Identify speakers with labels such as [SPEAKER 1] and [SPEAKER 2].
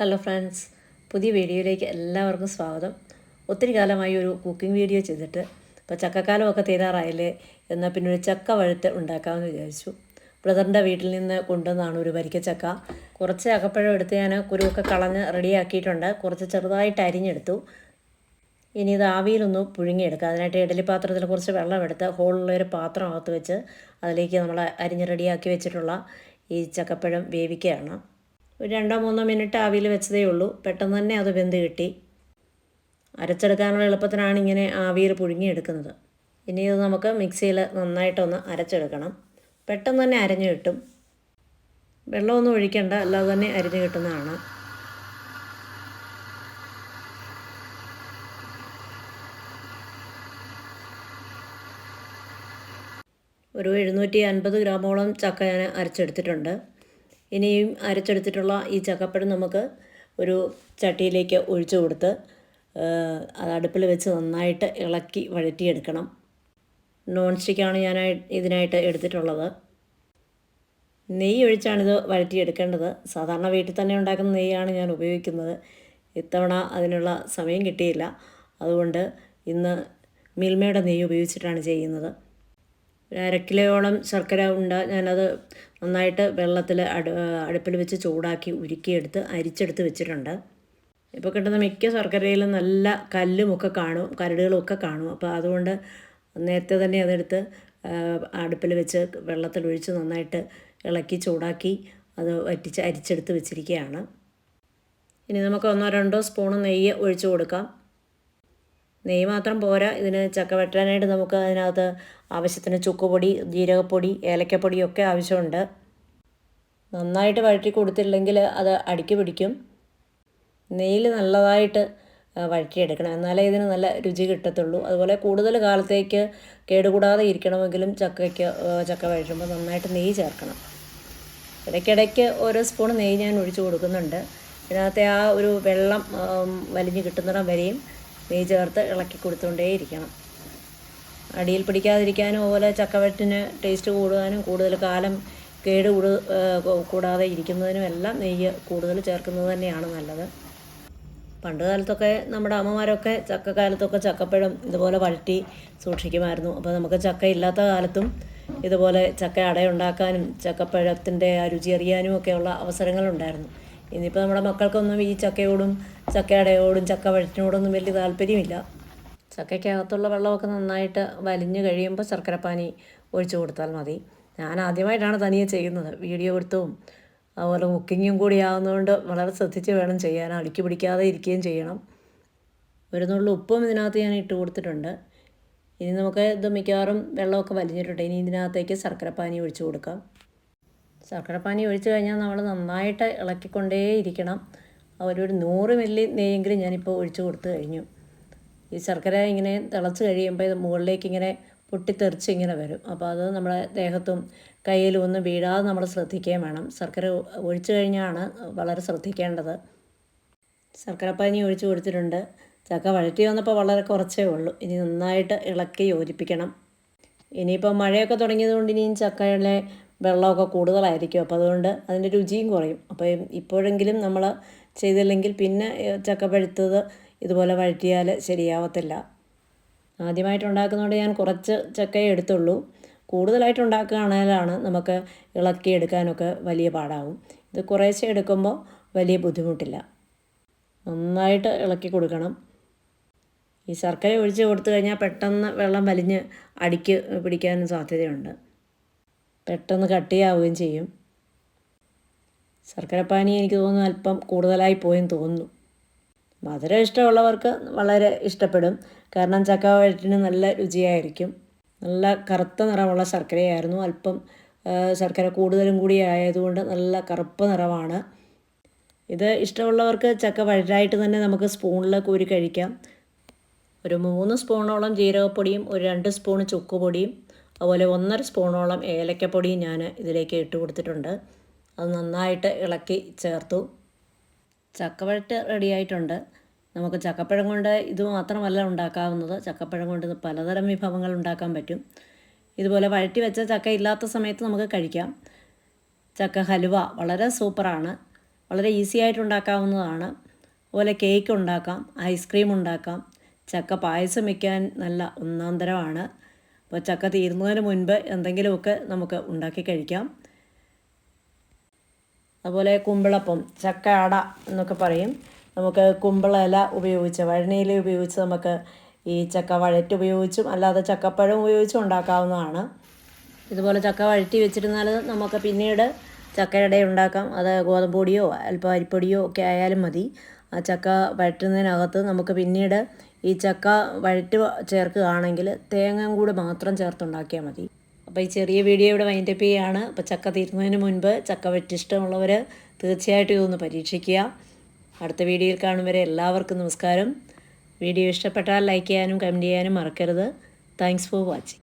[SPEAKER 1] hello friends പുതിയ വീഡിയോയിലേക്ക് എല്ലാവർക്കും സ്വാഗതം ഒത്തിരി കാലമായി ഒരു കുക്കിംഗ് വീഡിയോ ചെയ്തിട്ട് ഇപ്പോൾ ചക്കക്കാലമൊക്കെ തീരാറായില്ലേ എന്നാൽ പിന്നെ ഒരു ചക്ക വഴുത്ത് ഉണ്ടാക്കാമെന്ന് വിചാരിച്ചു ബ്രദറിൻ്റെ വീട്ടിൽ നിന്ന് കൊണ്ടുവന്നതാണ് ഒരു വരിക്കച്ചക്ക കുറച്ച് അകപ്പഴം എടുത്ത് ഞാൻ കുരുവൊക്കെ കളഞ്ഞ് റെഡിയാക്കിയിട്ടുണ്ട് കുറച്ച് ചെറുതായിട്ട് അരിഞ്ഞെടുത്തു ഇനി ഇത് ആവിയിലൊന്ന് പുഴുങ്ങിയെടുക്കുക അതിനായിട്ട് ഇഡലി പാത്രത്തിൽ കുറച്ച് വെള്ളമെടുത്ത് ഹോളുള്ള ഒരു പാത്രം അകത്ത് വെച്ച് അതിലേക്ക് നമ്മൾ അരിഞ്ഞ് റെഡിയാക്കി വെച്ചിട്ടുള്ള ഈ ചക്കപ്പഴം വേവിക്കുകയാണ് ഒരു രണ്ടോ മൂന്നോ മിനിറ്റ് ആവിയിൽ വെച്ചതേ ഉള്ളൂ പെട്ടെന്ന് തന്നെ അത് വെന്ത് കിട്ടി അരച്ചെടുക്കാനുള്ള എളുപ്പത്തിനാണ് ഇങ്ങനെ ആവിയിൽ പുഴുങ്ങിയെടുക്കുന്നത് ഇനി ഇത് നമുക്ക് മിക്സിയിൽ നന്നായിട്ടൊന്ന് അരച്ചെടുക്കണം പെട്ടെന്ന് തന്നെ അരഞ്ഞു കിട്ടും വെള്ളമൊന്നും ഒഴിക്കണ്ട അല്ലാതെ തന്നെ അരിഞ്ഞു കിട്ടുന്നതാണ് ഒരു എഴുന്നൂറ്റി അൻപത് ഗ്രാമോളം ചക്ക ഞാൻ അരച്ചെടുത്തിട്ടുണ്ട് ഇനിയും അരച്ചെടുത്തിട്ടുള്ള ഈ ചക്കപ്പഴം നമുക്ക് ഒരു ചട്ടിയിലേക്ക് ഒഴിച്ചു കൊടുത്ത് അത് അടുപ്പിൽ വെച്ച് നന്നായിട്ട് ഇളക്കി വഴറ്റിയെടുക്കണം നോൺ സ്റ്റിക്കാണ് ഞാൻ ഇതിനായിട്ട് എടുത്തിട്ടുള്ളത് നെയ്യ് ഒഴിച്ചാണിത് വഴറ്റിയെടുക്കേണ്ടത് സാധാരണ വീട്ടിൽ തന്നെ ഉണ്ടാക്കുന്ന നെയ്യാണ് ഞാൻ ഉപയോഗിക്കുന്നത് ഇത്തവണ അതിനുള്ള സമയം കിട്ടിയില്ല അതുകൊണ്ട് ഇന്ന് മിൽമയുടെ നെയ്യ് ഉപയോഗിച്ചിട്ടാണ് ചെയ്യുന്നത് ഒരു അരക്കിലോളം ശർക്കര ഉണ്ട ഞാനത് നന്നായിട്ട് വെള്ളത്തിൽ അടു അടുപ്പിൽ വെച്ച് ചൂടാക്കി ഉരുക്കിയെടുത്ത് അരിച്ചെടുത്ത് വെച്ചിട്ടുണ്ട് ഇപ്പോൾ കിട്ടുന്ന മിക്ക ശർക്കരയിലും നല്ല കല്ലുമൊക്കെ കാണും കരടുകളുമൊക്കെ കാണും അപ്പോൾ അതുകൊണ്ട് നേരത്തെ തന്നെ അതെടുത്ത് അടുപ്പിൽ വെച്ച് വെള്ളത്തിൽ ഒഴിച്ച് നന്നായിട്ട് ഇളക്കി ചൂടാക്കി അത് വറ്റിച്ച് അരിച്ചെടുത്ത് വെച്ചിരിക്കുകയാണ് ഇനി നമുക്ക് ഒന്നോ രണ്ടോ സ്പൂണ് നെയ്യ് ഒഴിച്ചു കൊടുക്കാം നെയ്യ് മാത്രം പോരാ ഇതിന് ചക്ക വെട്ടാനായിട്ട് നമുക്ക് അതിനകത്ത് ആവശ്യത്തിന് ചുക്കുപൊടി ജീരകപ്പൊടി ഏലക്കപ്പൊടിയൊക്കെ ആവശ്യമുണ്ട് നന്നായിട്ട് വഴറ്റി കൊടുത്തില്ലെങ്കിൽ അത് അടുക്കി പിടിക്കും നെയ്യിൽ നല്ലതായിട്ട് വഴറ്റിയെടുക്കണം എന്നാലേ ഇതിന് നല്ല രുചി കിട്ടത്തുള്ളൂ അതുപോലെ കൂടുതൽ കാലത്തേക്ക് കേടുകൂടാതെ ഇരിക്കണമെങ്കിലും ചക്കയ്ക്ക് ചക്ക വഴറ്റുമ്പോൾ നന്നായിട്ട് നെയ്യ് ചേർക്കണം ഇടയ്ക്കിടയ്ക്ക് ഓരോ സ്പൂൺ നെയ്യ് ഞാൻ ഒഴിച്ചു കൊടുക്കുന്നുണ്ട് ഇതിനകത്തെ ആ ഒരു വെള്ളം വലിഞ്ഞ് കിട്ടുന്നിടം വരെയും നെയ്യ് ചേർത്ത് ഇളക്കി കൊടുത്തുകൊണ്ടേയിരിക്കണം അടിയിൽ പിടിക്കാതിരിക്കാനും അതുപോലെ ചക്കവെട്ടിന് ടേസ്റ്റ് കൂടുവാനും കൂടുതൽ കാലം കേട് കൂടു കൂടാതെ ഇരിക്കുന്നതിനും എല്ലാം നെയ്യ് കൂടുതൽ ചേർക്കുന്നത് തന്നെയാണ് നല്ലത് പണ്ട് കാലത്തൊക്കെ നമ്മുടെ അമ്മമാരൊക്കെ ചക്കക്കാലത്തൊക്കെ ചക്കപ്പഴം ഇതുപോലെ വഴറ്റി സൂക്ഷിക്കുമായിരുന്നു അപ്പോൾ നമുക്ക് ചക്ക ഇല്ലാത്ത കാലത്തും ഇതുപോലെ ചക്ക അടയുണ്ടാക്കാനും ചക്കപ്പഴത്തിൻ്റെ രുചി അറിയാനും ഒക്കെയുള്ള അവസരങ്ങളുണ്ടായിരുന്നു ഇനിയിപ്പോൾ നമ്മുടെ മക്കൾക്കൊന്നും ഈ ചക്കയോടും ചക്കയടയോടും ചക്ക വഴറ്റിനോടൊന്നും വലിയ താല്പര്യമില്ല ചക്കയ്ക്കകത്തുള്ള വെള്ളമൊക്കെ നന്നായിട്ട് വലിഞ്ഞു കഴിയുമ്പോൾ ശർക്കരപ്പാനി ഒഴിച്ചു കൊടുത്താൽ മതി ഞാൻ ആദ്യമായിട്ടാണ് തനിയെ ചെയ്യുന്നത് വീഡിയോ എടുത്തും അതുപോലെ കുക്കിങ്ങും കൂടി ആവുന്നതുകൊണ്ട് വളരെ ശ്രദ്ധിച്ച് വേണം ചെയ്യാൻ അടുക്കി പിടിക്കാതെ ഇരിക്കുകയും ചെയ്യണം ഒരു നുള്ളു ഉപ്പും ഇതിനകത്ത് ഞാൻ ഇട്ട് കൊടുത്തിട്ടുണ്ട് ഇനി നമുക്ക് ഇത് മിക്കവാറും വെള്ളമൊക്കെ വലിഞ്ഞിട്ടുണ്ട് ഇനി ഇതിനകത്തേക്ക് ശർക്കരപ്പാനി ഒഴിച്ചു കൊടുക്കാം ശർക്കരപ്പാനി ഒഴിച്ചു കഴിഞ്ഞാൽ നമ്മൾ നന്നായിട്ട് ഇളക്കിക്കൊണ്ടേ ഇളക്കിക്കൊണ്ടേയിരിക്കണം ഒരു നൂറ് മില്ലി നെയ്യെങ്കിലും ഞാനിപ്പോൾ ഒഴിച്ചു കൊടുത്തു കഴിഞ്ഞു ഈ ശർക്കര ഇങ്ങനെ തിളച്ച് കഴിയുമ്പോൾ ഇത് മുകളിലേക്ക് ഇങ്ങനെ പൊട്ടിത്തെറിച്ച് ഇങ്ങനെ വരും അപ്പോൾ അത് നമ്മുടെ ദേഹത്തും കയ്യിലും ഒന്നും വീഴാതെ നമ്മൾ ശ്രദ്ധിക്കുകയും വേണം ശർക്കര ഒഴിച്ചു കഴിഞ്ഞാണ് വളരെ ശ്രദ്ധിക്കേണ്ടത് ശർക്കരപ്പാനി ഒഴിച്ചു കൊടുത്തിട്ടുണ്ട് ചക്ക വഴറ്റി വന്നപ്പോൾ വളരെ കുറച്ചേ ഉള്ളൂ ഇനി നന്നായിട്ട് ഇളക്കി യോജിപ്പിക്കണം ഇനിയിപ്പോൾ മഴയൊക്കെ തുടങ്ങിയതുകൊണ്ട് ഇനിയും ചക്കയുടെ വെള്ളമൊക്കെ കൂടുതലായിരിക്കും അപ്പോൾ അതുകൊണ്ട് അതിൻ്റെ രുചിയും കുറയും അപ്പോൾ ഇപ്പോഴെങ്കിലും നമ്മൾ ചെയ്തില്ലെങ്കിൽ പിന്നെ ചക്ക പഴുത്തത് ഇതുപോലെ വഴറ്റിയാൽ ശരിയാവത്തില്ല ആദ്യമായിട്ട് ഉണ്ടാക്കുന്നതുകൊണ്ട് ഞാൻ കുറച്ച് ചക്കയെ എടുത്തുള്ളൂ കൂടുതലായിട്ട് ഉണ്ടാക്കുകയാണെങ്കിലാണ് നമുക്ക് എടുക്കാനൊക്കെ വലിയ പാടാവും ഇത് കുറേശ്ശെ എടുക്കുമ്പോൾ വലിയ ബുദ്ധിമുട്ടില്ല നന്നായിട്ട് ഇളക്കി കൊടുക്കണം ഈ ശർക്കര ഒഴിച്ച് കൊടുത്തു കഴിഞ്ഞാൽ പെട്ടെന്ന് വെള്ളം വലിഞ്ഞ് അടിക്ക് പിടിക്കാനും സാധ്യതയുണ്ട് പെട്ടെന്ന് കട്ടിയാവുകയും ചെയ്യും ശർക്കരപ്പാനി എനിക്ക് തോന്നുന്നു അല്പം കൂടുതലായി പോയെന്ന് തോന്നുന്നു മധുരം ഇഷ്ടമുള്ളവർക്ക് വളരെ ഇഷ്ടപ്പെടും കാരണം ചക്ക വഴറ്റിന് നല്ല രുചിയായിരിക്കും നല്ല കറുത്ത നിറമുള്ള ശർക്കരയായിരുന്നു അല്പം ശർക്കര കൂടുതലും കൂടി ആയതുകൊണ്ട് നല്ല കറുപ്പ് നിറമാണ് ഇത് ഇഷ്ടമുള്ളവർക്ക് ചക്ക വഴറ്റായിട്ട് തന്നെ നമുക്ക് സ്പൂണിൽ കോരി കഴിക്കാം ഒരു മൂന്ന് സ്പൂണോളം ജീരകപ്പൊടിയും ഒരു രണ്ട് സ്പൂൺ ചുക്കുപൊടിയും അതുപോലെ ഒന്നര സ്പൂണോളം ഏലക്കപ്പൊടി ഞാൻ ഇതിലേക്ക് ഇട്ട് കൊടുത്തിട്ടുണ്ട് അത് നന്നായിട്ട് ഇളക്കി ചേർത്തു ചക്കവഴറ്റ് റെഡിയായിട്ടുണ്ട് നമുക്ക് ചക്കപ്പഴം കൊണ്ട് ഇത് മാത്രമല്ല ഉണ്ടാക്കാവുന്നത് ചക്കപ്പഴം കൊണ്ട് പലതരം വിഭവങ്ങൾ ഉണ്ടാക്കാൻ പറ്റും ഇതുപോലെ വഴറ്റി വെച്ച ചക്ക ഇല്ലാത്ത സമയത്ത് നമുക്ക് കഴിക്കാം ചക്ക ഹലുവ വളരെ സൂപ്പറാണ് വളരെ ഈസി ആയിട്ട് ഉണ്ടാക്കാവുന്നതാണ് അതുപോലെ കേക്ക് ഉണ്ടാക്കാം ഐസ്ക്രീം ഉണ്ടാക്കാം ചക്ക പായസം വയ്ക്കാൻ നല്ല ഒന്നാന്തരമാണ് അപ്പോൾ ചക്ക തീരുന്നതിന് മുൻപ് എന്തെങ്കിലുമൊക്കെ നമുക്ക് ഉണ്ടാക്കി കഴിക്കാം അതുപോലെ കുമ്പിളപ്പം ചക്ക അട എന്നൊക്കെ പറയും നമുക്ക് കുമ്പിളയില ഉപയോഗിച്ച് വഴനയില ഉപയോഗിച്ച് നമുക്ക് ഈ ചക്ക വഴറ്റ് ഉപയോഗിച്ചും അല്ലാതെ ചക്കപ്പഴം ഉപയോഗിച്ചും ഉണ്ടാക്കാവുന്നതാണ് ഇതുപോലെ ചക്ക വഴറ്റി വെച്ചിരുന്നാൽ നമുക്ക് പിന്നീട് ചക്കയുടെ ഉണ്ടാക്കാം അത് ഗോതമ്പ് പൊടിയോ അല്പം അരിപ്പൊടിയോ ഒക്കെ ആയാലും മതി ആ ചക്ക വഴറ്റുന്നതിനകത്ത് നമുക്ക് പിന്നീട് ഈ ചക്ക വഴറ്റ് ചേർക്കുകയാണെങ്കിൽ തേങ്ങയും കൂടെ മാത്രം ചേർത്തുണ്ടാക്കിയാൽ മതി അപ്പോൾ ഈ ചെറിയ വീഡിയോ ഇവിടെ വൈൻഡപ്പ് ചെയ്യുകയാണ് അപ്പോൾ ചക്ക തീരുന്നതിന് മുൻപ് ചക്ക വെറ്റിഷ്ടമുള്ളവർ തീർച്ചയായിട്ടും ഇതൊന്ന് പരീക്ഷിക്കുക അടുത്ത വീഡിയോയിൽ കാണും വരെ എല്ലാവർക്കും നമസ്കാരം വീഡിയോ ഇഷ്ടപ്പെട്ടാൽ ലൈക്ക് ചെയ്യാനും കമൻറ്റ് ചെയ്യാനും മറക്കരുത് താങ്ക്സ് ഫോർ വാച്ചിങ്